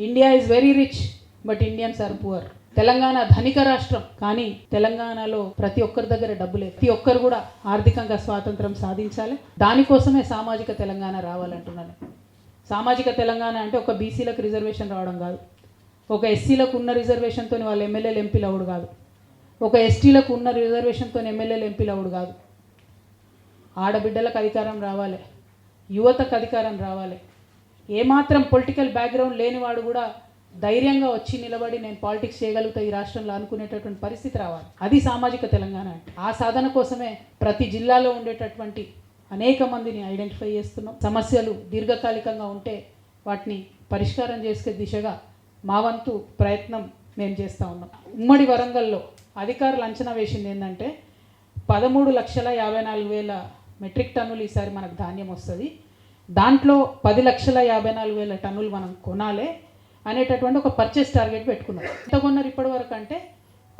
India is very rich but Indians are poor Telangana ధనిక రాష్ట్రం కానీ తెలంగాణలో ప్రతి ఒక్కరి దగ్గర డబ్బు లేదు. ప్రతి ఒక్కరు కూడా ఆర్థికంగా స్వాతంత్రం సాధించాలి. దానికోసమే సామాజిక తెలంగాణ రావాలంటున్నాను. సామాజిక తెలంగాణ అంటే ఒక బీసీలకు రిజర్వేషన్ రావడం కాదు. ఒక ఎస్సీలకు ఉన్న రిజర్వేషన్తో వాళ్ళు ఎమ్మెల్యేలు ఎంపీలు అవుడు కాదు. ఒక ఎస్టీలకు ఉన్న రిజర్వేషన్తో ఎమ్మెల్యేలు ఎంపీలు అవుడు కాదు. ఆడబిడ్డలకు అధికారం రావాలి. యువతకు అధికారం రావాలి. ఏమాత్రం పొలిటికల్ బ్యాక్గ్రౌండ్ లేనివాడు కూడా ధైర్యంగా వచ్చి నిలబడి నేను పాలిటిక్స్ చేయగలుగుతా ఈ రాష్ట్రంలో అనుకునేటటువంటి పరిస్థితి రావాలి. అది సామాజిక తెలంగాణ అంటే. ఆ సాధన కోసమే ప్రతి జిల్లాలో ఉండేటటువంటి అనేక మందిని ఐడెంటిఫై చేస్తున్నాం. సమస్యలు దీర్ఘకాలికంగా ఉంటే వాటిని పరిష్కారం చేసే దిశగా మా వంతు ప్రయత్నం మేము చేస్తూ ఉన్నాం. ఉమ్మడి వరంగల్లో అధికారులు అంచనా వేసింది ఏంటంటే పదమూడు లక్షల యాభై నాలుగు వేల మెట్రిక్ టన్నులు ఈసారి మనకు ధాన్యం వస్తుంది. దాంట్లో పది లక్షల యాభై నాలుగు వేల టన్నులు మనం కొనాలి అనేటటువంటి ఒక పర్చేస్ టార్గెట్ పెట్టుకున్నారు. ఎంత కొన్నారు ఇప్పటి వరకు అంటే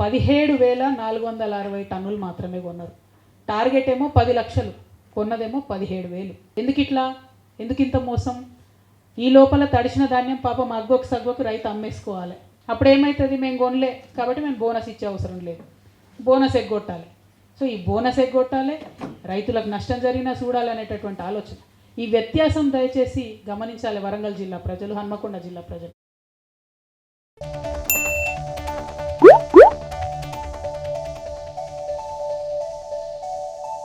పదిహేడు వేల నాలుగు వందల అరవై టన్నులు మాత్రమే కొన్నారు. టార్గెట్ ఏమో పది లక్షలు కొన్నదేమో పదిహేడు వేలు. ఎందుకు ఇట్లా? ఎందుకు ఇంత మోసం? ఈ లోపల తడిసిన ధాన్యం పాపం అగ్గొక సగ్గొక రైతు అమ్మేసుకోవాలి. అప్పుడు ఏమవుతుంది మేము కొనలే. కాబట్టి మేము బోనస్ ఇచ్చే అవసరం లేదు. బోనస్ ఎగ్గొట్టాలి. సో ఈ బోనస్ ఎగ్గొట్టాలి. రైతులకు నష్టం జరిగినా చూడాలనేటటువంటి ఆలోచన. ఈ వ్యత్యాసం దయచేసి గమనించాలి వరంగల్ జిల్లా ప్రజలు హన్మకొండ జిల్లా ప్రజలు.